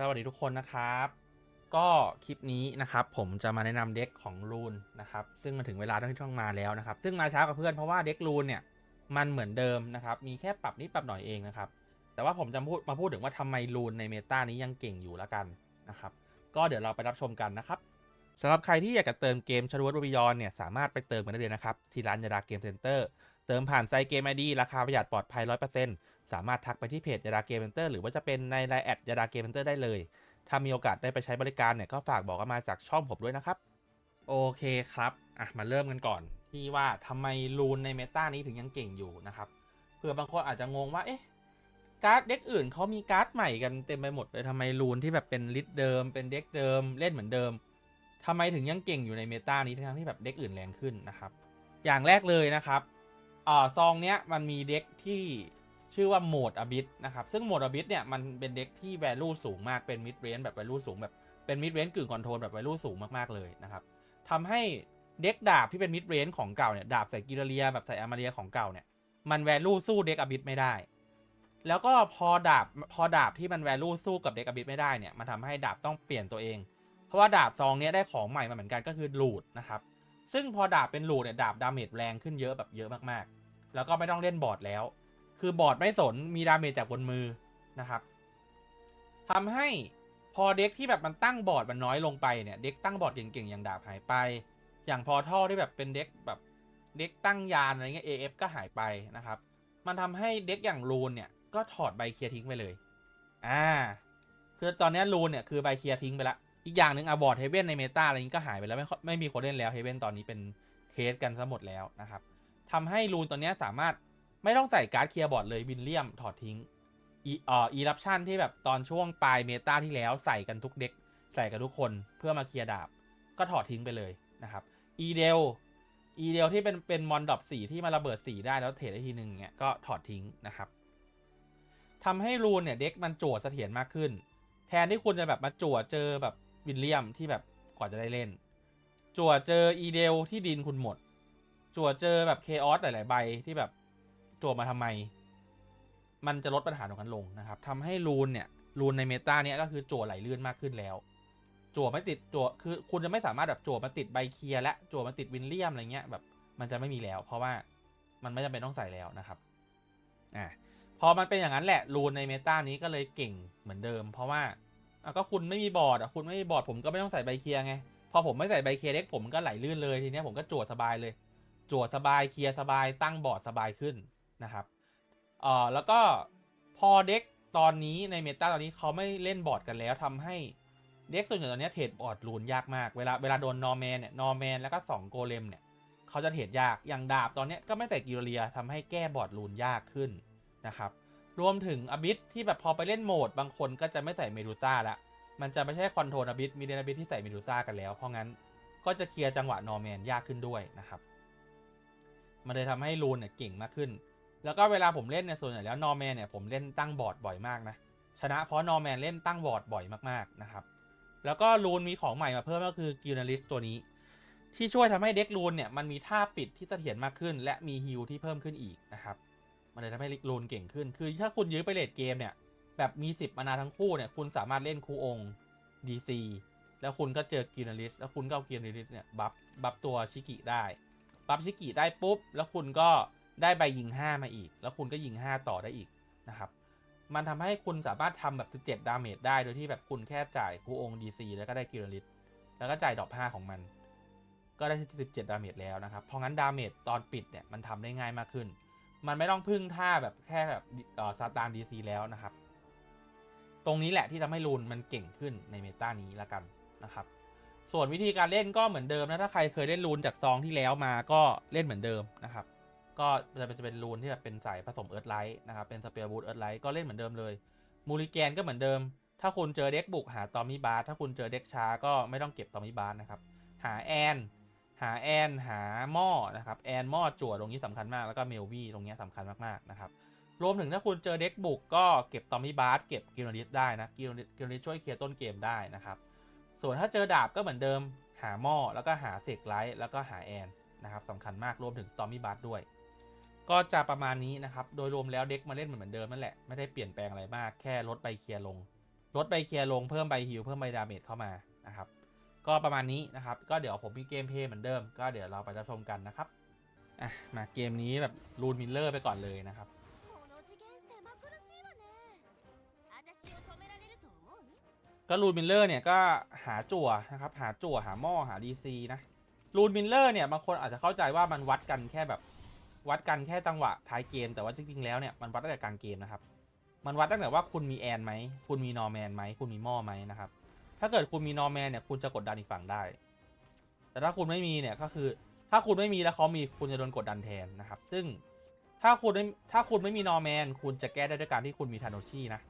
สวัสดีทุกคนนะครับ ก็คลิปนี้นะครับ ผมจะมาแนะนำเด็กของรูนนะครับ ซึ่งมันถึงเวลาที่ต้องมาแล้วนะครับ ซึ่งมาช้ากับเพื่อนเพราะว่าเด็กรูนเนี่ยมันเหมือนเดิมนะครับ มีแค่ปรับนิดปรับหน่อยเองนะครับ แต่ว่าผมจะพูดมาพูดถึงว่าทำไมรูนในเมตานี้ยังเก่งอยู่ละกันนะครับ ก็เดี๋ยวเราไปรับชมกันนะครับสำหรับใครที่อยากจะเติมเกมชาร์วตวิยอนเนี่ยสามารถไปเติมกันได้เลยนะครับที่ร้านยาดาเกมเซ็นเตอร์เติมผ่านไซเกมไอดีราคาประหยัดปลอดภัย 100% สามารถทักไปที่เพจยาดาเกมเซ็นเตอร์หรือว่าจะเป็นในไลน์แอดยาดาเกมเซ็นเตอร์ได้เลย ถ้ามีโอกาสได้ไปใช้บริการเนี่ยก็ฝากบอกกันมาจากช่องผมด้วยนะครับ โอเคครับอะมาเริ่มกันก่อน ที่ว่าทำไมรูนในเมตานี้ถึงยังเก่งอยู่นะครับเผื่อบางคนอาจจะงงว่าเอ๊ะการ์ดเด็กอื่นเขามีการ์ดใหม่กันเต็มไปหมดเลยทำไมรูนที่แบบเป็นลิสเดิม เป็นเด็กเดิม เล่นเหมือนเดิมทำไมถึงยังเก่งอยู่ในเมตานี้ทั้งที่แบบเด็กอื่นแรงขึ้นนะครับ อย่างแรกเลยนะครับอ่าซองเนี้ยมันมีเด็กที่ ชื่อว่าโหมดอบิสนะครับ ซึ่งโหมดอบิสเนี่ยมันเป็นเด็กที่ value สูงมากเป็นมิดเรนแบบ value สูงแบบเป็นมิดเรนกึ่งคอนโทรลแบบ value สูงมากๆเลยนะครับทำให้เด็กดาบที่เป็นมิดเรนของเก่าเนี่ยดาบใส่กิรเลียแบบใส่อามาเรียของเก่าเนี่ยมัน value สู้เด็กอบิสไม่ได้ แล้วก็พอดาบพอดาบที่มัน value สู้กับเด็กอบิสไม่ได้เนี่ยมันทำให้ดาบต้องเปลี่ยนตัวเอง เพราะว่าดาบซองเนี้ยได้ของใหม่มาเหมือนกันก็คือลูดนะครับซึ่งพอดาบเป็นลูดเนี่ยดาบดาเมจแรงขึ้นเยอะแบบเยอะมากๆ แล้วก็ไม่ต้องเล่นบอร์ดแล้ว คือบอร์ดไม่สนมีดาเมจจากบนมือนะครับทำให้พอเด็กที่แบบมันตั้งบอร์ดมันน้อยลงไปเนี่ย เด็กตั้งบอร์ดเก่งๆอย่างดาบหายไป อย่างพอท่อที่แบบเป็นเด็กแบบเด็กตั้งยานอะไรเงี้ย AF ก็หายไปนะครับ มันทำให้เด็กอย่างรูนเนี่ยก็ถอดใบเคลียร์ทิ้งไปเลย อ่า คือตอนเนี้ยรูนเนี่ยคือใบเคลียร์ทิ้งไปละ อีกอย่างหนึ่งอะบอร์ดเฮเว่นในเมตาอะไรนี้ก็หายไปแล้วไม่ไม่มีคนเล่นแล้วเฮเว่นตอนนี้เป็นเคสกันซะหมดแล้วนะครับทำให้รูนตอนเนี้ยสามารถ ไม่ต้องใส่การ์ดเคลียร์บอร์ดเลยวินเลียมถอดทิ้งอีเอ่ออีรัปชันที่แบบตอนช่วงปลายเมตาที่แล้วใส่กันทุกเด็ก ใส่กันทุกคนเพื่อมาเคลียร์ดาบ ก็ถอดทิ้งไปเลยนะครับอีเดลอีเดลที่เป็นเป็นมอนดอปสีที่มาระเบิดสีได้แล้วเทรดได้ทีหนึ่งเนี่ยก็ถอดทิ้งนะครับทำให้รูนเนี่ยเด็กมันโจทย์เสถียรมากขึ้น แทนที่คุณจะแบบมาจั่วเจอแบบวินเลียมที่แบบกว่าจะได้เล่น จั่วเจออีเดลที่ดินคุณหมด จั่วเจอแบบเคออสหลาย ๆ ใบที่แบบ จั่วมาทำไม มันจะลดปัญหาตรงนั้นลงนะครับทำให้รูนเนี่ยรูนในเมตาเนี้ยก็คือจั่วไหลลื่นมากขึ้นแล้ว จั่วไม่ติดจั่วคือคุณจะไม่สามารถแบบจั่วมาติดใบเคลียร์และจั่วมาติดวินเลียมอะไรเงี้ยแบบมันจะไม่มีแล้ว เพราะว่ามันไม่จำเป็นต้องใส่แล้วนะครับอ่าพอมันเป็นอย่างนั้นแหละรูนในเมตานี้ก็เลยเก่งเหมือนเดิม เพราะว่าอะก็คุณไม่มีบอร์ดอะคุณไม่มีบอร์ดผมก็ไม่ต้องใส่ใบเคลียร์ไงพอผมไม่ใส่ใบเคลียร์เด็กผมก็ไหลลื่นเลยทีเนี้ยผมก็จวดสบายเลยจวดสบายเคลียร์สบายตั้งบอร์ดสบายขึ้น นะครับเอ่อแล้วก็พอเด็กตอนนี้ในเมตาตอนนี้เขาไม่เล่นบอร์ดกันแล้วทำให้เด็กส่วนใหญ่ตอนนี้เทรดบอร์ดรูนยากมากเวลาเวลาโดนนอร์แมนเนี่ยนอร์แมนแล้วก็2โกเลมเนี่ยเขาจะเทรดยากอย่างดาบตอนนี้ก็ไม่ใส่กิโลเลียทำให้แก้บอร์ดรูนยากขึ้นนะครับรวมถึงอบิสที่แบบพอไปเล่นโหมดบางคนก็จะไม่ใส่เมดูซ่าละมันจะไม่ใช่คอนโทรลอบิสมีเดนอบิสที่ใส่เมดูซ่ากันแล้ว เพราะงั้นก็จะเคลียร์จังหวะนอร์แมนยากขึ้นด้วยนะครับ มันเลยทำให้รูนเนี่ยเก่งมากขึ้น แล้วก็เวลาผมเล่นเนี่ยส่วนใหญ่แล้วนอร์แมนเนี่ยผมเล่นตั้งบอร์ดบ่อยมากนะชนะเพราะนอร์แมนเล่นตั้งบอร์ดบ่อยมากๆนะครับแล้วก็รูนมีของใหม่มาเพิ่มก็คือกิลนาลิสตัวนี้ ที่ช่วยทำให้เด็กรูนเนี่ยมันมีท่าปิดที่เสถียรมากขึ้น และมีฮิลที่เพิ่มขึ้นอีกนะครับมันเลยทำให้รูนเก่งขึ้น คือถ้าคุณยื้อไปเลดเกมเนี่ยแบบมี 10 มานาทั้งคู่เนี่ยคุณสามารถเล่นคูองค์ DC แล้วคุณก็เจอกิลนาลิสแล้วคุณก็เอากิลนาลิสเนี่ยบัฟบัฟตัวชิกิได้บัฟชิกิได้ปุ๊บแล้วคุณก็ ได้ใบยิง 5 มาอีก แล้วคุณก็ยิง 5 ต่อได้อีกนะครับ มันทำให้คุณสามารถทำแบบ 17 ดาเมจได้ โดยที่แบบคุณแค่จ่ายคูองค์ DC แล้วก็ได้กินาลิสแล้วก็จ่ายดอก 5 ของมัน ก็ได้ 17 ดาเมจแล้วนะครับ เพราะงั้นดาเมจตอนปิดเนี่ยมันทำได้ง่ายมากขึ้น มันไม่ต้องพึ่งท่าแบบแค่แบบซาตาน DC แล้วนะครับ ตรงนี้แหละที่ทำให้รูนมันเก่งขึ้นในเมตานี้ละกันนะครับส่วนวิธีการเล่นก็เหมือนเดิมนะถ้าใครเคยเล่นรูนจากซองที่แล้วมาก็เล่นเหมือนเดิมนะครับ ก็จะเป็นจะเป็นรูนที่แบบเป็นสายผสมเอิร์ธไลท์นะครับเป็นสเปียร์บูทเอิร์ธไลท์ก็เล่นเหมือนเดิมเลยมูริแกนก็เหมือนเดิม ถ้าคุณเจอเด็กบุกหาตอมมี่บาร์ถ้าคุณเจอเด็กช้าก็ไม่ต้องเก็บตอมมี่บาร์นะครับหาแอนหาแอนหาหม้อนะครับแอนหม้อจั่วตรงนี้สำคัญมากแล้วก็เมลวี่ตรงนี้สำคัญมากๆนะครับรวมถึงถ้าคุณเจอเด็กบุกก็เก็บตอมมี่บาร์เก็บกิลนิสได้นะกิลกิลนิสช่วยเคลียร์ต้นเกมได้นะครับส่วนถ้าเจอดาบก็เหมือนเดิม หาหม้อแล้วก็หาเสกไลท์แล้วก็หาแอนนะครับสำคัญมากรวมถึงตอมมี่บาร์ด้วย ก็จะประมาณนี้นะครับ โดยรวมแล้วเด็กมาเล่นเหมือนเดิมนั่นแหละ ไม่ได้เปลี่ยนแปลงอะไรมาก แค่ลดใบเคลียร์ลง ลดใบเคลียร์ลง เพิ่มใบฮิวเพิ่มใบดาเมจเข้ามานะครับ ก็ประมาณนี้นะครับ ก็เดี๋ยวผมมีเกมเพย์เหมือนเดิม ก็เดี๋ยวเราไปรับชมกันนะครับ อะ มาเกมนี้แบบรูนมิลเลอร์ไปก่อนเลยนะครับ ก็รูนมิลเลอร์เนี่ยก็หาจั่วนะครับ หาจั่วหาหม้อหาดีซีนะ รูนมิลเลอร์เนี่ยบางคนอาจจะเข้าใจว่ามันวัดกันแค่แบบ วัดกันแค่จังหวะท้ายเกม แต่ว่าจริงๆแล้วเนี่ยมันวัดตั้งแต่กลางเกมนะครับ มันวัดตั้งแต่ว่าคุณมีแอนไหมคุณมีนอร์แมนไหมคุณมีมอไหมนะครับ ถ้าเกิดคุณมีนอร์แมนเนี่ยคุณจะกดดันอีกฝั่งได้ แต่ถ้าคุณไม่มีเนี่ยก็คือ ถ้าคุณไม่มีแล้วเขามีคุณจะโดนกดดันแทนนะครับ ซึ่งถ้าคุณไม่ถ้าคุณไม่มีนอร์แมนคุณจะแก้ได้ด้วยการที่คุณมีทาโนชินะ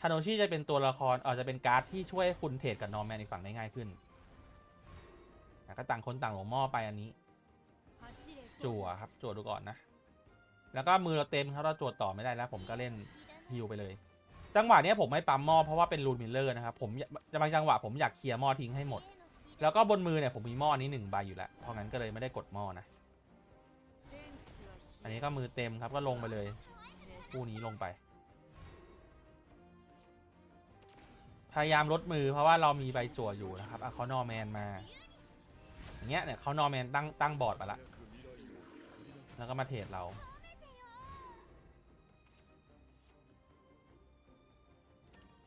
ทาโนชิจะเป็นตัวละครออจจะเป็นการ์ดที่ช่วยคุณเทรดกับนอร์แมนอีกฝั่งได้ง่ายขึ้นอ่ก็ต่างคนต่างหลงหม้อไปอันนี้ จั่วครับจั่วดูก่อนนะ แล้วก็มือเราเต็มครับเราจั่วต่อไม่ได้แล้ว ผมก็เล่นฮิวไปเลย จังหวะนี้ผมไม่ปั๊มหม้อเพราะว่าเป็นรูนมิลเลอร์นะครับผมจะบางจังหวะผมอยากเคลียร์หม้อทิ้งให้หมด แล้วก็บนมือเนี่ยผมมีหม้อนี้หนึ่งใบอยู่แล้วเพราะงั้นก็เลยไม่ได้กดหม้อนะ อันนี้ก็มือเต็มครับก็ลงไปเลยคู่นี้ลงไป พยายามลดมือเพราะว่าเรามีใบจั่วอยู่นะครับเอาเขานอแมนมาอย่างเงี้ยเนี่ยเขานอแมนตั้งตั้งบอร์ดมาละ แล้วก็มาเทรดเรา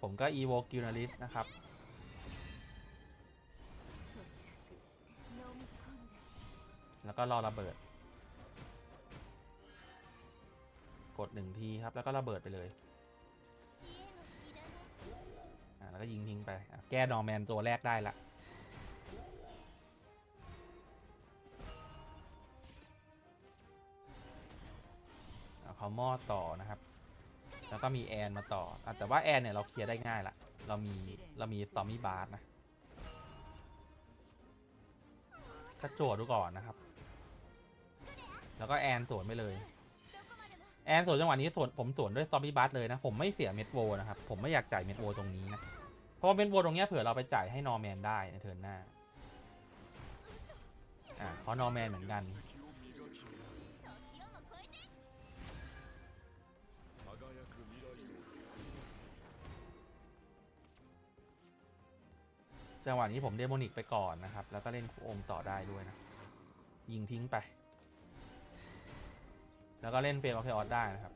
ผมก็อีโวกิวนาริสนะครับ แล้วก็รอระเบิด กดหนึ่งทีครับ แล้วก็ระเบิดไปเลยแล้วก็ยิงทิ้งไป แก้ดอแมนตัวแรกได้ละ เอาเขาหม้อต่อนะครับ แล้วก็มีแอนมาต่ออแต่ว่าแอนเนี่ยเราเคลียร์ได้ง่ายละเรามีเรามีซอมมี่บาร์นะก็โจทย์ดูก่อนนะครับ แล้วก็แอนสวนไปเลย แอนสวนจังหวะนี้สวนผมสวนด้วยซอมบี้บัสเลยนะ ผมไม่เสียเม็ดโวนะครับ ผมไม่อยากจ่ายเม็ดโวตรงนี้นะ เพราะว่าเม็ดโวตรงนี้เผื่อเราไปจ่ายให้นอร์แมนได้ในเทิร์นหน้า อ่าเพราะนอร์แมนเหมือนกัน จังหวะนี้ผมเดโมนิกไปก่อนนะครับ แล้วก็เล่นคู่องค์ต่อได้ด้วยนะ ยิงทิ้งไป แล้วก็เล่นเฟรมออฟเคออสได้นะครับ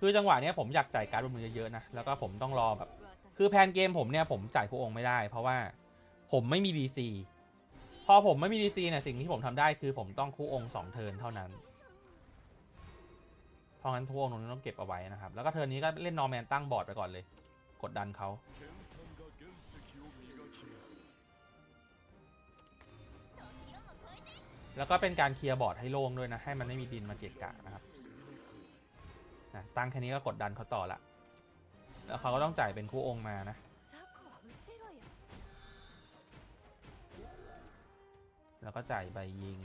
คือจังหวะนี้ผมอยากจ่ายการ์ดบนมือเยอะๆนะ แล้วก็ผมต้องรอแบบ คือแผนเกมผมเนี่ยผมจ่ายคู่องค์ไม่ได้ เพราะว่าผมไม่มี DC พอผมไม่มี DC เนี่ยสิ่งที่ผมทำได้คือผมต้องคู่องค์สองเทิร์นเท่านั้น เพราะงั้นคู่องค์ตรงนี้ต้องเก็บเอาไว้นะครับ แล้วก็เทิร์นนี้ก็เล่นนอร์แมนตั้งบอร์ดไปก่อนเลย กดดันเขา แล้วก็เป็นการเคลียร์บอร์ดให้โล่งด้วยนะ ให้มันไม่มีดินมาเกะกะนะครับนะตั้งแค่นี้ก็กดดันเขาต่อละ แล้วเขาก็ต้องจ่ายเป็นคู่องค์มานะ แล้วก็จ่ายใบยิง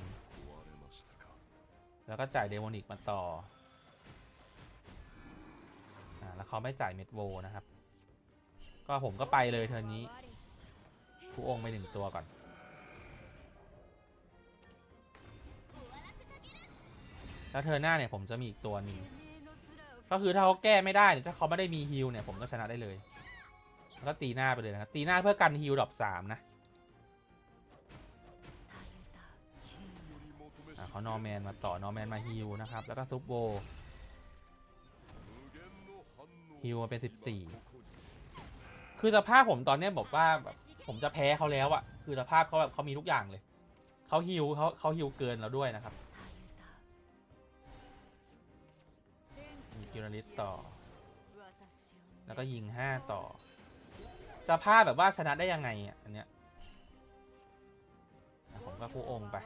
แล้วก็จ่ายเดโมนิกมาต่ออ่าแล้วเขาไม่จ่ายเมดโวนะครับ ก็ผมก็ไปเลยเทอร์นี้คู่องค์ไปหนึ่งตัวก่อน แล้วเธอหน้าเนี่ยผมจะมีอีกตัวหนึ่งก็คือถ้าเขาแก้ไม่ได้เนี่ยถ้าเขาไม่ได้มีฮิลเนี่ยผมก็ชนะได้เลยแล้วก็ตีหน้าไปเลยนะตีหน้าเพื่อกันฮิลดรอปสามนะเขานอร์แมนมาต่อนอร์แมนมาฮิลนะครับ แล้วก็ซุปโบฮิลมาเป็น 14 คือสภาพผมตอนนี้บอกว่าแบบผมจะแพ้เขาแล้วอะคือสภาพเขาแบบเขามีทุกอย่างเลย เขาฮิลเขาเขาฮิลเกินเราด้วยนะครับ มีกิราลิสต่อ แล้วก็ยิงห้าต่อสภาพแบบว่าชนะได้ยังไงอะอันเนี้ยผมก็คู่องค์ไป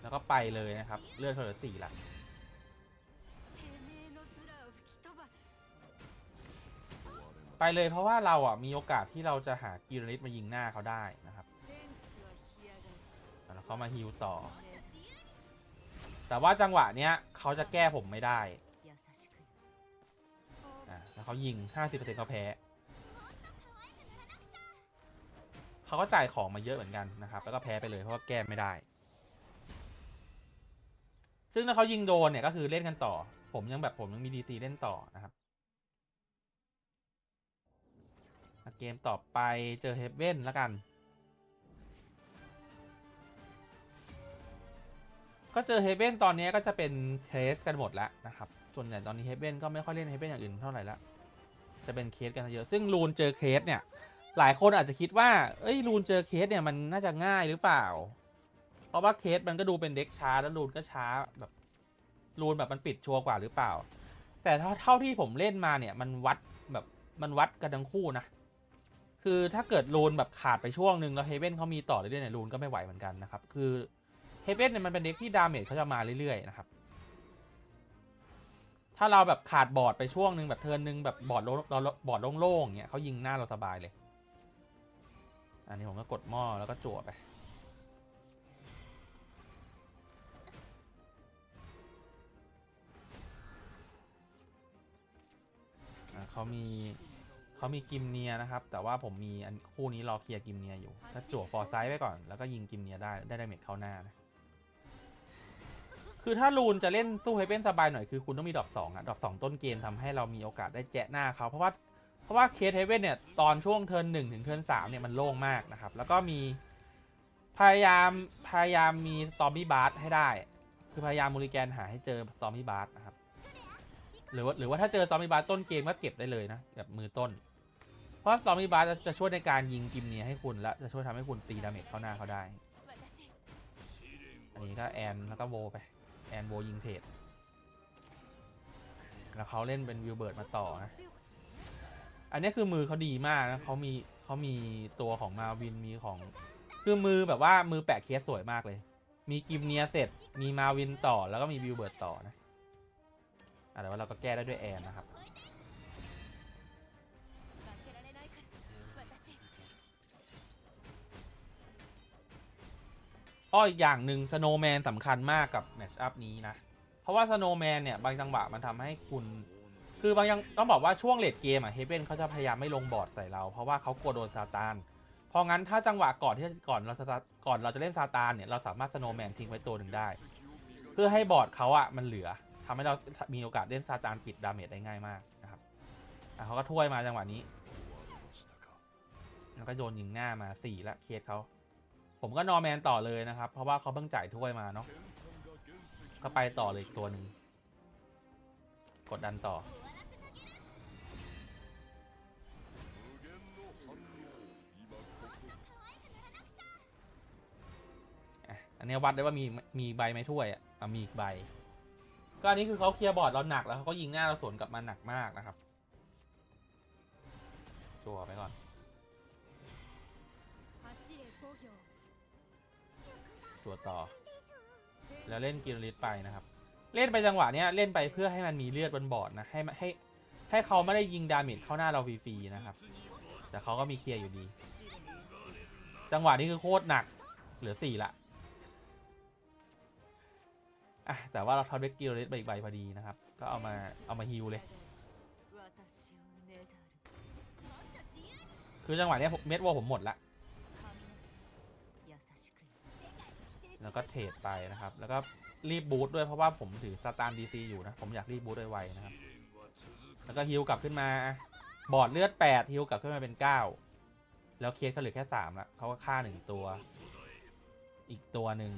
แล้วก็ไปเลยนะครับ เลือดเขาเหลือสี่ละไปเลยเพราะว่าเราอะมีโอกาสที่เราจะหากิราลิสมายิงหน้าเขาได้นะครับ แล้วเขามาฮิลต่อ แต่ว่าจังหวะเนี้ยเขาจะแก้ผมไม่ได้อะแล้วเขายิง 50%เขาแพ้เขาก็จ่ายของมาเยอะเหมือนกันนะครับ แล้วก็แพ้ไปเลยเพราะว่าแก้ไม่ได้ ซึ่งถ้าเขายิงโดนเนี่ยก็คือเล่นกันต่อ ผมยังแบบผมยังมีดีซีเล่นต่อนะครับเกมต่อไปเจอเฮเว่นแล้วกัน ก็เจอเฮเว่นตอนนี้ก็จะเป็นเคสกันหมดแล้วนะครับ ส่วนใหญ่ตอนนี้เฮเว่นก็ไม่ค่อยเล่นเฮเว่นอย่างอื่นเท่าไหร่ละจะเป็นเคสกันเยอะ ซึ่งรูนเจอเคสเนี่ย หลายคนอาจจะคิดว่า เอ้ยรูนเจอเคสเนี่ยมันน่าจะง่ายหรือเปล่า เพราะว่าเคสมันก็ดูเป็นเด็กช้าแล้วรูนก็ช้าแบบรูนแบบมันปิดชัวร์กว่าหรือเปล่า แต่เท่าที่ผมเล่นมาเนี่ยมันวัดแบบมันวัดกันทั้งคู่นะ คือถ้าเกิดรูนแบบขาดไปช่วงหนึ่งแล้วเฮเว่นเขามีต่อเรื่อยๆเนี่ยรูนก็ไม่ไหวเหมือนกันนะครับ คือ เฮเว่นเนี่ยมันเป็นเด็กที่ดาเมจเขาจะมาเรื่อยๆนะครับ ถ้าเราแบบขาดบอร์ดไปช่วงหนึ่งแบบเทินหนึ่งแบบบอร์ดโลเราบอร์ดโล่งๆอย่างเงี้ยเขายิงหน้าเราสบายเลย อันนี้ผมก็กดหม้อแล้วก็จั่วไป เขามีเขามีกิมเนียนะครับ แต่ว่าผมมีอันคู่นี้รอเคลียร์กิมเนียอยู่ ถ้าจั่วฟอร์ไซส์ไว้ก่อน แล้วก็ยิงกิมเนียได้ ได้ดาเมจเข้าหน้านะ คือถ้ารูนจะเล่นสู้เฮเว่นสบายหน่อยคือคุณต้องมีดอกสองอะดอกสองต้นเกมทำให้เรามีโอกาสได้แจะหน้าเขาเพราะว่าเพราะว่าเคสเฮเว่นเนี่ยตอนช่วงเทิร์นหนึ่งถึงเทิร์นสามเนี่ยมันโล่งมากนะครับ แล้วก็มีพยายามพยายามมีตอมบี้บาร์ให้ได้ คือพยายามมูริแกนหาให้เจอตอมบี้บาร์นะครับหรือว่าหรือว่าถ้าเจอซอมบี้บาร์ต้นเกมก็เก็บได้เลยนะแบบมือต้น เพราะซอมบี้บาร์จะจะช่วยในการยิงกิมเนียให้คุณและจะช่วยทำให้คุณตีดาเมจเข้าหน้าเขาได้ อันนี้ก็แอนแล้วก็โวไป แอนโวยิงเทรดแล้วเขาเล่นเป็นวิวเบิร์ดมาต่อนะ อันนี้คือมือเขาดีมากนะเขามีเขามีตัวของมาวินมีของคือมือแบบว่ามือแปะเคสสวยมากเลย มีกิมเนียเสร็จ มีมาวินต่อแล้วก็มีวิวเบิร์ดต่อนะอะแต่ว่าเราก็แก้ได้ด้วยแอนนะครับ อ้ออีกอย่างหนึ่งสโนแมนสำคัญมากกับแมชอัพนี้นะ เพราะว่าสโนแมนเนี่ยบางจังหวะมันทำให้คุณ คือบางยังต้องบอกว่าช่วงเลดเกมอะเฮเบนเขาจะพยายามไม่ลงบอร์ดใส่เรา เพราะว่าเขากลัวโดนซาตาน เพราะงั้นถ้าจังหวะก่อนที่ก่อนเราจะก่อนเราจะเล่นซาตานเนี่ยเราสามารถสโนแมนทิ้งไว้ตัวหนึ่งได้ เพื่อให้บอร์ดเขาอะมันเหลือทำให้เรามีโอกาสเล่นซาตานปิดดาเมจได้ง่ายมากนะครับอะเขาก็ถ้วยมาจังหวะนี้ แล้วก็โยนยิงหน้ามาสี่ละเคสเขา ผมก็นอร์แมนต่อเลยนะครับ เพราะว่าเขาเพิ่งจ่ายถ้วยมาเนาะก็ไปต่อเลยอีกตัวหนึ่งกดดันต่อ อันนี้วัดได้ว่ามีมีใบไหมถ้วยอะอะมีอีกใบ ก็อันนี้คือเขาเคลียร์บอร์ดเราหนักแล้วเขาก็ยิงหน้าเราสวนกลับมาหนักมากนะครับจั่วไปก่อน วต่อ แล้วเล่นกิโลลิตไปนะครับ เล่นไปจังหวะเนี้ยเล่นไปเพื่อให้มันมีเลือดบนบอร์ดนะให้ให้ให้เขาไม่ได้ยิงดาเมจเข้าหน้าเราฟรีๆนะครับ แต่เขาก็มีเคลียร์อยู่ดี จังหวะนี้คือโคตรหนักเหลือสี่ละอะแต่ว่าเราทอดเบ็กกิโลเลสไปอีกใบพอดีนะครับ ก็เอามาเอามาฮิวเลย คือจังหวะนี้เม็ดวอผมหมดละ แล้วก็เทรดไปนะครับ แล้วก็รีบบูทด้วยเพราะว่าผมถือสตาร์ดีซีอยู่นะ ผมอยากรีบบูทไวๆนะครับ แล้วก็ฮิวกลับขึ้นมา บอดเลือด8ฮิวกลับขึ้นมาเป็น 9 แล้วเคสเขาเหลือแค่3ละเขาก็ฆ่า 1 ตัว อีกตัวหนึ่ง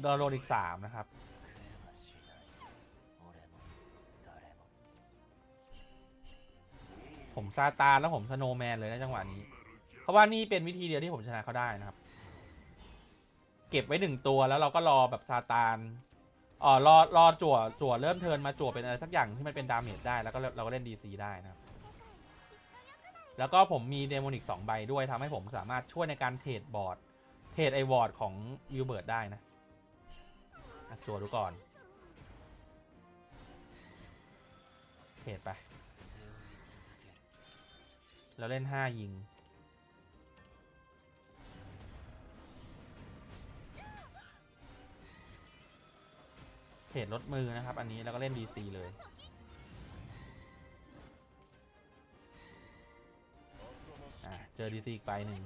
โดนโดนอีก 3 นะครับผมซาตานแล้วผมสโนแมนเลยนะจังหวะนี้ เพราะว่านี่เป็นวิธีเดียวที่ผมชนะเขาได้นะครับ เก็บไว้หนึ่งตัวแล้วเราก็รอแบบซาตานอ๋อรอรอจั่วจั่วเริ่มเทินมาจั่วเป็นอะไรสักอย่างที่มันเป็นดาเมจได้แล้วก็เราก็เล่นดีซีได้นะครับ แล้วก็ผมมีเดโมนิกสองใบด้วยทำให้ผมสามารถช่วยในการเทรดบอร์ดเทรดไอวอร์ดของวิวเบิร์ดได้นะอะจั่วดูก่อนเทรดไป เราเล่นห้ายิง เทรดลดมือนะครับ อันนี้แล้วก็เล่น DC เลย อะ เจอ DC อีกใบหนึ่ง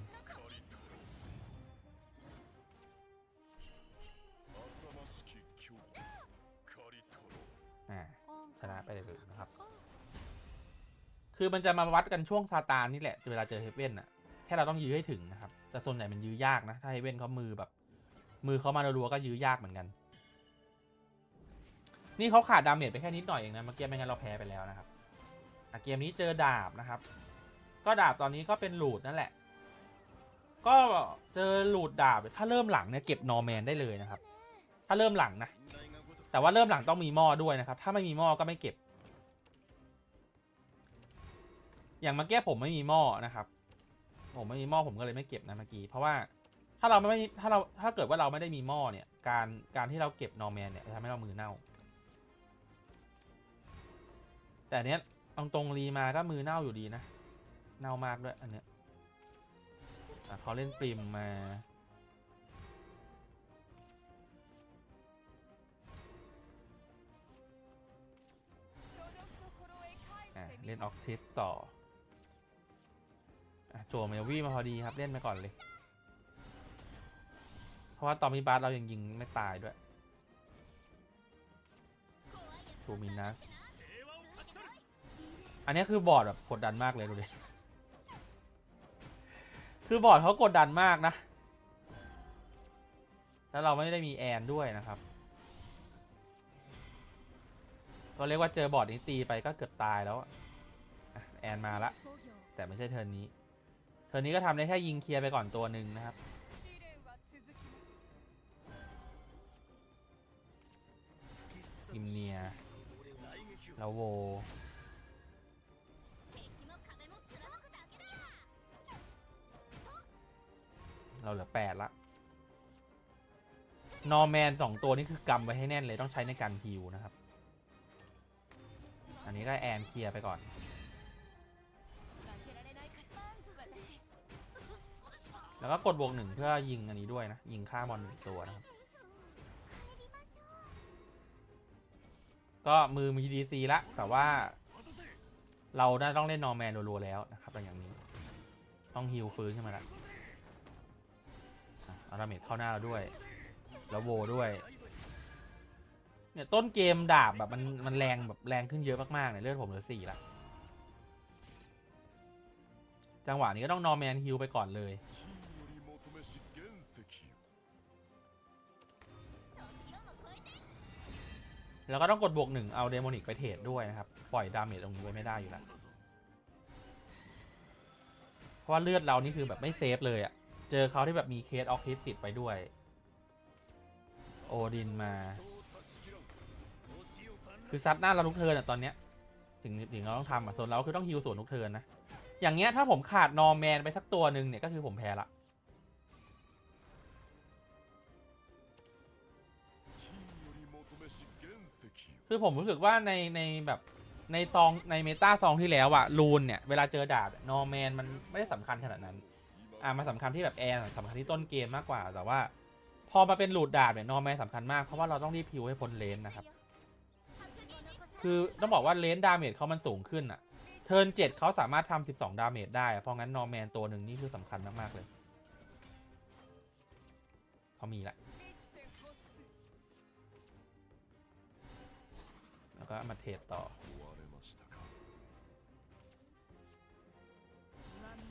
อ่า今回คือมันจะมาวัดกันช่วงซาตานนี่แหละ เวลาเจอเฮเว่นอะแค่เราต้องยื้อให้ถึงนะครับ แต่ส่วนใหญ่มันยื้อยากนะ ถ้าเฮเว่นเขามือแบบ มือเขามารัวๆก็ยื้อยากเหมือนกัน นี่เขาขาดดาเมจไปแค่นิดหน่อยเองนะเมื่อกี้ไม่งั้นเราแพ้ไปแล้วนะครับเกมนี้เจอดาบนะครับ ก็ดาบตอนนี้ก็เป็นหลูดนั่นแหละ ก็เจอหลูดดาบถ้าเริ่มหลังเนี่ยเก็บนอร์แมนได้เลยนะครับ ถ้าเริ่มหลังนะ แต่ว่าเริ่มหลังต้องมีหม้อด้วยนะครับ ถ้าไม่มีหม้อก็ไม่เก็บ อย่างเมื่อกี้ผมไม่มีหม้อนะครับ ผมไม่มีหม้อผมก็เลยไม่เก็บนะเมื่อกี้ เพราะว่าถ้าเราไม่ถ้าเราถ้าเกิดว่าเราไม่ได้มีหม้อเนี่ย การการที่เราเก็บนอร์แมนเนี่ยจะทำให้เรามือเน่า แต่เนี้ยตรงตรงรีมาก็มือเน่าอยู่ดีนะ เน่ามากด้วยอันเนี้ยอะเขาเล่นปริมมา อะเล่นออกซิสต่ออะโจเมลวี่มาพอดีครับเล่นไปก่อนเลย เพราะว่าตอนมีบาสเรายังยิงไม่ตายด้วย ทูมินัส อันนี้คือบอร์ดแบบกดดันมากเลยดูดิ คือบอร์ดเขากดดันมากนะ แล้วเราไม่ได้มีแอนด้วยนะครับ ก็เรียกว่าเจอบอร์ดนี้ตีไปก็เกือบตายแล้ว แอนมาละ แต่ไม่ใช่เทิร์นนี้ เทิร์นนี้ก็ทำได้แค่ยิงเคลียร์ไปก่อนตัวหนึ่งนะครับอิมเนียแล้วโว เราเหลือแปดละนอร์แมนสองตัวนี้คือกำไว้ให้แน่นเลยต้องใช้ในการฮิวนะครับ อันนี้ก็แอนเคลียร์ไปก่อนแล้วก็กดบวกหนึ่งเพื่อยิงอันนี้ด้วยนะ ยิงฆ่ามอนหนึ่งตัวนะครับ ก็มือมี DC ละ แต่ว่า เราได้ต้องเล่นนอร์แมนรัวๆแล้วนะครับอย่างนี้ ต้องฮิลฟื้นขึ้นมาละ เอาดาเมจเข้าหน้าเราด้วย แล้วโวด้วย เนี่ยต้นเกมดาบแบบมันมันแรงแบบแรงขึ้นเยอะมากๆเนี่ยเลือดผมเหลือสี่ละ จังหวะนี้ก็ต้องนอร์แมนฮิลไปก่อนเลย แล้วก็ต้องกดบวกหนึ่งเอาเดโมนิกไปเทรดด้วยนะครับ ปล่อยดาเมจตรงนี้ไว้ไม่ได้อยู่แล้ว เพราะว่าเลือดเรานี่คือแบบไม่เซฟเลยอะ เจอเขาที่แบบมีเคสออกฮิตติดไปด้วย โอดินมา คือซัดหน้าเราทุกเทิร์นอะตอนเนี้ย ถึงถึงเราต้องทำอะส่วนเราคือต้องฮิลส่วนทุกเทิร์นนะ อย่างเงี้ยถ้าผมขาดนอร์แมนไปสักตัวหนึ่งเนี่ยก็คือผมแพ้ละคือผมรู้สึกว่าในในแบบในซองในเมตาซองที่แล้วอะลูนเนี่ย เวลาเจอดาบนอร์แมนมันไม่ได้สำคัญขนาดนั้น อะมันสำคัญที่แบบแอร์สำคัญที่ต้นเกมมากกว่า แต่ว่า พอมาเป็นหลูดดาบเนี่ยนอร์แมนสำคัญมากเพราะว่าเราต้องรีบพิวให้พ้นเลนนะครับ คือต้องบอกว่าเลนดาเมจเขามันสูงขึ้นอะเทิร์นเจ็ดเขาสามารถทำสิบสองดาเมจได้อะเพราะงั้นนอร์แมนตัวหนึ่งนี่คือสำคัญมาก ๆ เลยเขามีละแล้วก็มาเทรดต่อ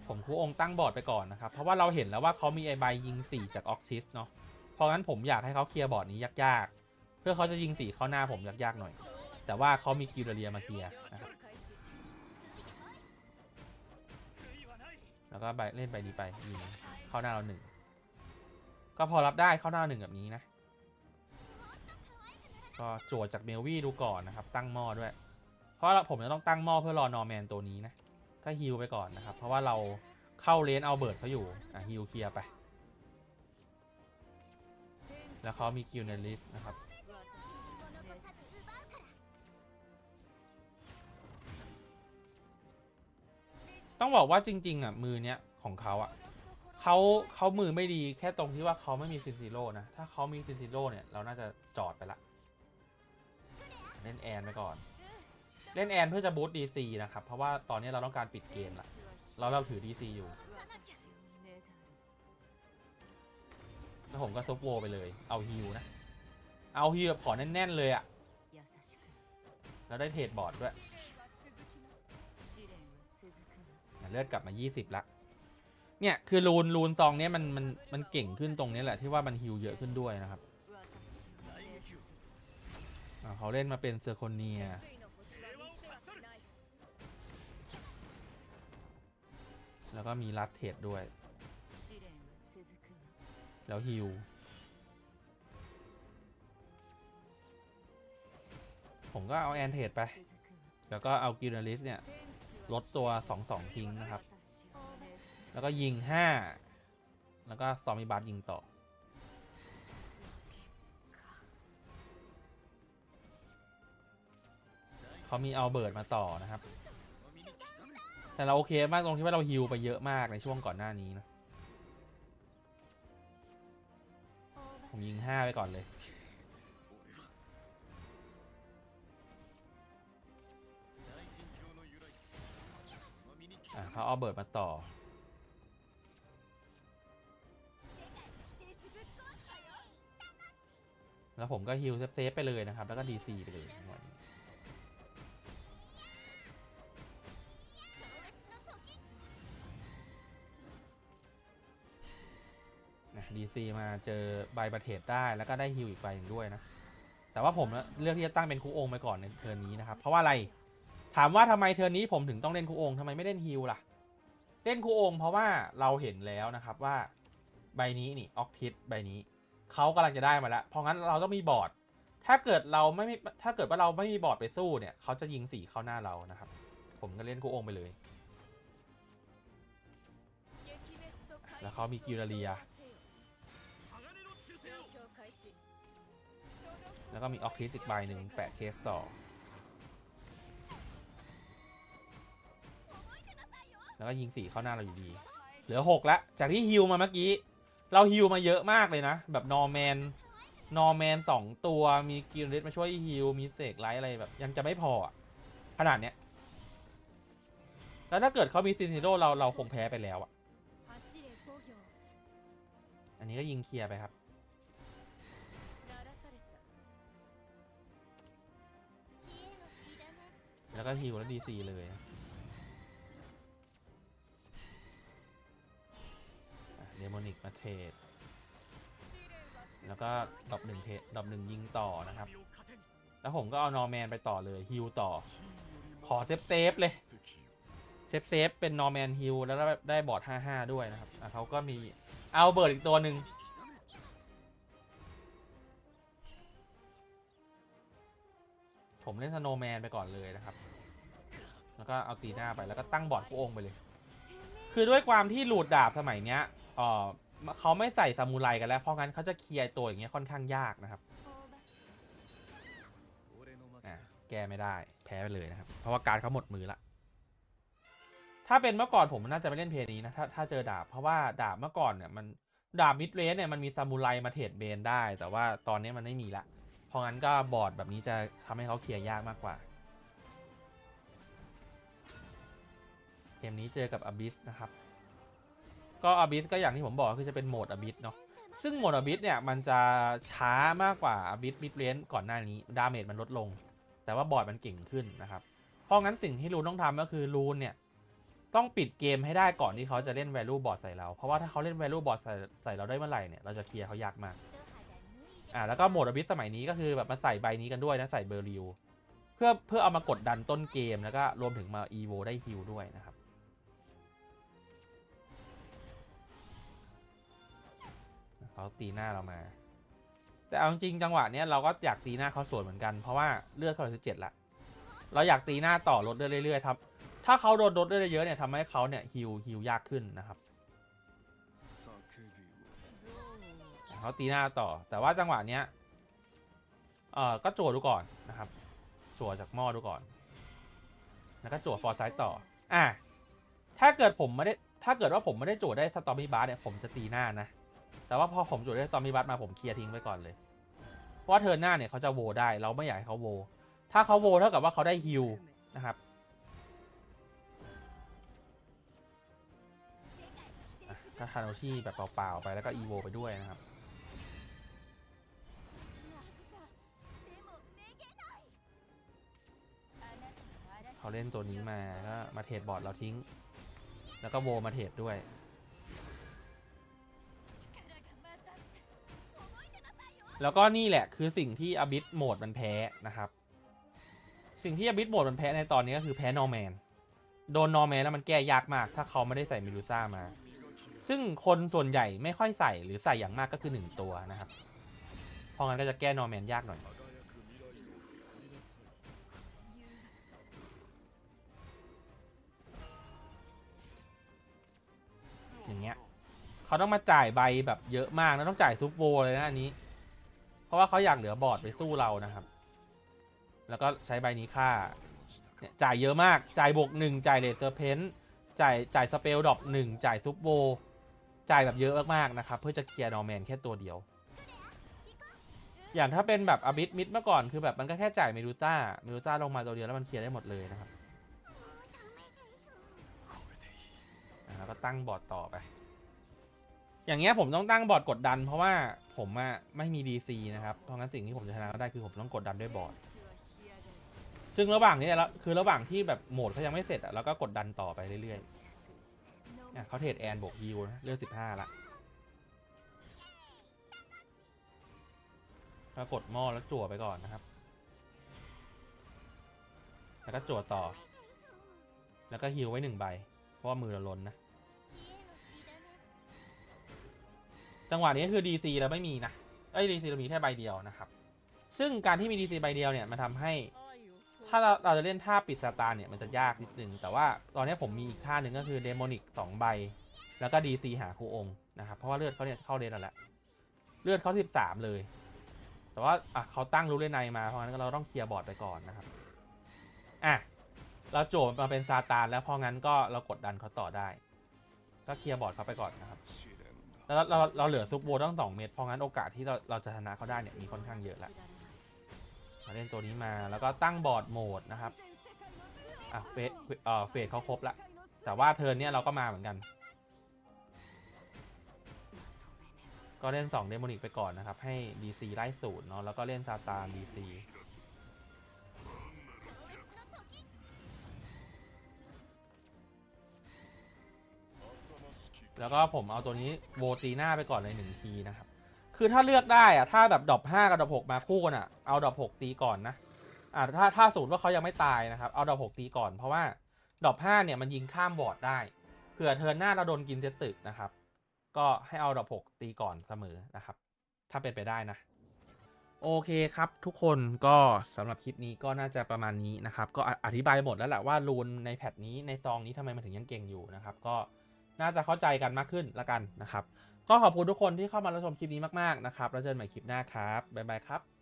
ผมคูองค์ตั้งบอร์ดไปก่อนนะครับ เพราะว่าเราเห็นแล้วว่าเขามีไอใบยิง4จากออกซิสเนาะเพราะงั้นผมอยากให้เขาเคลียร์บอร์ดนี้ยากๆ เพื่อเขาจะยิง4เข้าหน้าผมยากๆหน่อย แต่ว่าเขามีกิลเลียมาเคลียร์นะครับแล้วก็ใบเล่นใบนี้ไปยิงเข้าหน้าเราหนึ่งก็พอรับได้เข้าหน้าหนึ่งแบบนี้นะ ก็โจทย์จากเมลวี่ดูก่อนนะครับ ตั้งหม้อด้วย เพราะผมจะต้องตั้งหม้อเพื่อรอนอร์แมนตัวนี้นะ ก็ฮิลไปก่อนนะครับ เพราะว่าเราเข้าเลนเอาเบิร์ดเขาอยู่อะฮิลเคลียร์ไป แล้วเขามีกิลเนลิสนะครับต้องบอกว่าจริง ๆ อะ มือเนี้ยของเขาอะเขาเขามือไม่ดีแค่ตรงที่ว่าเขาไม่มีซินซิโร่นะ ถ้าเขามีซินซิโร่เนี่ย เราน่าจะจอดไปละ เล่นแอนไปก่อน เล่นแอนเพื่อจะบูตดีซีนะครับ เพราะว่าตอนนี้เราต้องการปิดเกมละแล้วเราถือดีซีอยู่ แล้วผมก็ซุปโวไปเลย เอาฮิวนะ เอาฮิวแบบขอแน่น ๆ เลยอะ่ะแล้วได้เทรดบอร์ดด้วยเลือดกลับมา 20 ละ เนี่ย คือรูนรูนซองเนี้ยมันมันมันเก่งขึ้นตรงเนี้ยแหละที่ว่ามันฮิวเยอะขึ้นด้วยนะครับอ่าเขาเล่นมาเป็นเซอร์โคเนีย แล้วก็มีรัดเทรดด้วย แล้วฮิวผมก็เอาแอนเทดไป แล้วก็เอากิลลิสเนี่ย ลดตัว 2-2 ทิ้งนะครับ แล้วก็ยิง 5 แล้วก็ซอมีบาร์ยิงต่อ เขามีเอาเบิร์ดมาต่อนะครับ แต่เราโอเคมากตรงที่ว่าเราฮิวไปเยอะมากในช่วงก่อนหน้านี้นะ ผมยิงห้าไปก่อนเลย อ่เขาเอาเบิร์ดมาต่อ แล้วผมก็ฮิวเซฟๆไปเลยนะครับ แล้วก็ดีซีไปเลยวันนี้ DC มาเจอใบบัตเทดได้แล้วก็ได้ฮิลอีกใบหนึ่งด้วยนะ แต่ว่าผมเลือกที่จะตั้งเป็นคูองไปก่อนในเทอร์นี้นะครับ เพราะว่าอะไร ถามว่าทำไมเทอร์นี้ผมถึงต้องเล่นคูองทำไมไม่เล่นฮิลล่ะ เล่นคูองเพราะว่าเราเห็นแล้วนะครับว่าใบนี้นี่ออกทิสใบนี้เขากำลังจะได้มาแล้ว เพราะงั้นเราต้องมีบอร์ด ถ้าเกิดเราไม่ถ้าเกิดว่าเราไม่มีบอร์ดไปสู้เนี่ยเขาจะยิงสีเข้าหน้าเรานะครับ ผมก็เล่นคูองไปเลยแล้วเขามีกิลเลีย แล้วก็มีออกทิสอีกใบหนึ่งแปะเคสต่อ แล้วก็ยิงสี่เข้าหน้าเราอยู่ดี เหลือหกละจากที่ฮิวมาเมื่อกี้ เราฮิวมาเยอะมากเลยนะ แบบนอร์แมนนอร์แมนสองตัวมีกิลเลสมาช่วยฮิวมีเสกไลท์อะไรแบบ ยังจะไม่พอขนาดเนี้ยแล้วถ้าเกิดเขามีซินเทโรเราเราคงแพ้ไปแล้วอะอันนี้ก็ยิงเคลียร์ไปครับ แล้วก็ฮิวแล้วดีซีเลยเดโมนิกมาเทรดแล้วก็ดอปหนึ่งเทดอปหนึ่งยิงต่อนะครับ แล้วผมก็เอานอร์แมนไปต่อเลยฮิวต่อ ขอเซฟเซฟเลย เซฟเซฟเป็นนอร์แมนฮิลแล้วได้บอร์ด55 ด้วยนะครับเขาก็มีเอาเบิร์ดอีกตัวหนึ่ง ผมเล่นสโนแมนไปก่อนเลยนะครับ แล้วก็เอาตีหน้าไปแล้วก็ตั้งบอร์ดผู้องค์ไปเลย คือด้วยความที่หลูดดาบสมัยเนี้ยเออเขาไม่ใส่ซามูไรกันแล้ว เพราะงั้นเขาจะเคลียร์ตัวอย่างเงี้ยค่อนข้างยากนะครับแก้ไม่ได้แพ้ไปเลยนะครับ เพราะว่าการเขาหมดมือละถ้าเป็นเมื่อก่อนผมน่าจะไม่เล่นเพลนี้นะถ้าถ้าเจอดาบเพราะว่าดาบเมื่อก่อนเนี่ยมันดาบมิดเรนเนี่ยมันมีซามูไรมาเทรดเบนได้ แต่ว่าตอนนี้มันไม่มีละ เพราะงั้นก็บอร์ดแบบนี้จะทำให้เขาเคลียร์ยากมากกว่า เกมนี้เจอกับอบิสนะครับ ก็อบิสก็อย่างที่ผมบอกคือจะเป็นโหมดอบิสเนาะ ซึ่งโหมดอบิสเนี่ยมันจะช้ามากกว่าอบิสมิดเรนก่อนหน้านี้ ดาเมจมันลดลง แต่ว่าบอร์ดมันเก่งขึ้นนะครับ เพราะงั้นสิ่งที่รูนต้องทำก็คือรูนเนี่ยต้องปิดเกมให้ได้ก่อนที่เขาจะเล่น value board ใส่เรา เพราะว่าถ้าเขาเล่น value board ใส่ใส่เราได้เมื่อไหร่เนี่ย เราจะเคลียร์เขายากมาก อ่าแล้วก็โหมดอบิสสมัยนี้ก็คือแบบมาใส่ใบนี้กันด้วยนะใส่เบอร์ริวเพื่อเพื่อเอามากดดันต้นเกมแล้วก็รวมถึงมา evo ได้ฮิลด้วยนะครับเขาตีหน้าเรามา แต่เอาจริงจังหวะเนี้ยเราก็อยากตีหน้าเขาสวนเหมือนกันเพราะว่าเลือดเขาสิบเจ็ดละเราอยากตีหน้าต่อลดเลือดเรื่อยๆครับถ้าเขาโดนลดเลือดเยอะเนี่ยทำให้เขาเนี่ยฮิลฮิลยากขึ้นนะครับ เขาตีหน้าต่อ แต่ว่าจังหวะเนี้ยเอ่อก็จั่วดูก่อนนะครับจั่วจากหม้อดูก่อน แล้วก็จั่วฟอร์ไซต์ต่อ อะถ้าเกิดผมไม่ได้ถ้าเกิดว่าผมไม่ได้จั่วได้สตอมบี้บาร์เนี่ยผมจะตีหน้านะ แต่ว่าพอผมจุดได้ซอมบี้บัตมาผมเคลียร์ทิ้งไปก่อนเลยเพราะว่าเทิร์นหน้าเนี่ยเขาจะโวได้ เราไม่อยากให้เขาโว ถ้าเขาโวเท่ากับว่าเขาได้ฮิลนะครับอะถ้าคาโนชิแบบเปล่าๆไปแล้วก็อีโวไปด้วยนะครับ เขาเล่นตัวนี้มาก็มาเทรดบอร์ดเราทิ้ง แล้วก็โวมาเทรดด้วย แล้วก็นี่แหละคือสิ่งที่อบิสโหมดมันแพ้นะครับ สิ่งที่อบิสโหมดมันแพ้ในตอนนี้ก็คือแพ้นอร์แมน โดนนอร์แมนแล้วมันแก้ยากมาก ถ้าเขาไม่ได้ใส่มิลูซ่ามา ซึ่งคนส่วนใหญ่ไม่ค่อยใส่หรือใส่อย่างมากก็คือ 1 ตัวนะครับ เพราะงั้นก็จะแก้นอร์แมนยากหน่อย อย่างเงี้ยเขาต้องมาจ่ายใบแบบเยอะมากนะต้องจ่ายซุปโวเลยนะอันนี้ เพราะว่าเขาอยากเหลือบอร์ดไปสู้เรานะครับ แล้วก็ใช้ใบนี้ฆ่าจ่ายเยอะมากจ่ายบวกหนึ่งจ่ายเลเซอร์เพนจ่ายจ่ายสเปลดรอปหนึ่งจ่ายซุปโวจ่ายแบบเยอะมากๆนะครับ เพื่อจะเคลียร์นอร์แมนแค่ตัวเดียว อย่างถ้าเป็นแบบอบิสมิดเมื่อก่อนคือแบบมันก็แค่จ่ายเมดูซ่าเมดูซ่าลงมาตัวเดียวแล้วมันเคลียร์ได้หมดเลยนะครับ แล้วก็ตั้งบอร์ดต่อไป อย่างเงี้ยผมต้องตั้งบอร์ดกดดัน เพราะว่าผมอะไม่มี DC นะครับ เพราะงั้นสิ่งที่ผมจะชนะก็ได้คือผมต้องกดดันด้วยบอร์ด ซึ่งระหว่างนี้แล้วคือระหว่างที่แบบโหมดเขายังไม่เสร็จอะแล้วก็กดดันต่อไปเรื่อยๆอะเขาเทรดแอนบวกฮิวเลือกสิบห้าละก็กดหม้อแล้วจั่วไปก่อนนะครับ แล้วก็จั่วต่อ แล้วก็ฮิวไว้หนึ่งใบ เพราะว่ามือเราล้นนะ จังหวะนี้คือ DC เราไม่มีนะไอ้ดีซีเรามีแค่ใบเดียวนะครับ ซึ่งการที่มี DC ใบเดียวเนี่ยมันทาให้ ถ้าเราเราจะเล่นท่าปิดสตาร์เนี่ยมันจะยากนิดนึง แต่ว่าตอนนี้ผมมีอีกท่าหนึ่งก็คือเดโมนิกสองใบ แล้วก็ DC หาครูองค์นะครับเพราะว่าเลือดเขาเนี่ยเข้าเดนแล้วเลือดเขา13 เลย แต่ว่าอะเขาตั้งรู้เล่นในมาเพราะงั้นเราต้องเคลียร์บอร์ดไปก่อนนะครับอะเราโจมมาเป็นซาตานแล้วเพราะงั้นก็เรากดดันเขาต่อได้ ก็เคลียร์บอร์ดเขาไปก่อนนะครับ แล้วเราเราเหลือซุปโบตั้งสองเม็ดเพราะงั้นโอกาสที่เราเราจะชนะเขาได้เนี่ยมีค่อนข้างเยอะแล้วมาเล่นตัวนี้มาแล้วก็ตั้งบอร์ดโหมดนะครับอะเฟสเอ่อเฟสเขาครบละแต่ว่าเทิร์นเนี้ยเราก็มาเหมือนกัน ก็เล่น2เดโมนิกไปก่อนนะครับ ให้ DC ไล่สูตรเนาะแล้วก็เล่นซาตาน DC แล้วก็ผมเอาตัวนี้โวตีหน้าไปก่อนเลยหนึ่งทีนะครับ คือถ้าเลือกได้อะถ้าแบบดรอปห้ากับดรอปหกมาคู่กันอะเอาดรอปหกตีก่อนนะอ่าถ้าถ้าสูตรว่าเขายังไม่ตายนะครับ เอาดรอปหกตีก่อนเพราะว่าดรอปห้าเนี่ยมันยิงข้ามบอร์ดได้เผื่อเทิร์นหน้าเราโดนกินเจ็ดตึกนะครับ ก็ให้เอาดรอปหกตีก่อนเสมอนะครับ ถ้าเป็นไปได้นะโอเคครับทุกคนก็สำหรับคลิปนี้ก็น่าจะประมาณนี้นะครับ ก็ออธิบายหมดแล้วแหละว่ารูนในแพทนี้ในซองนี้ทำไมมันถึงยังเก่งอยู่นะครับ ก็ น่าจะเข้าใจกันมากขึ้นละกันนะครับ ก็ขอบคุณทุกคนที่เข้ามารับชมคลิปนี้มากๆนะครับ แล้วเจอกันใหม่คลิปหน้าครับบ๊ายบายครับ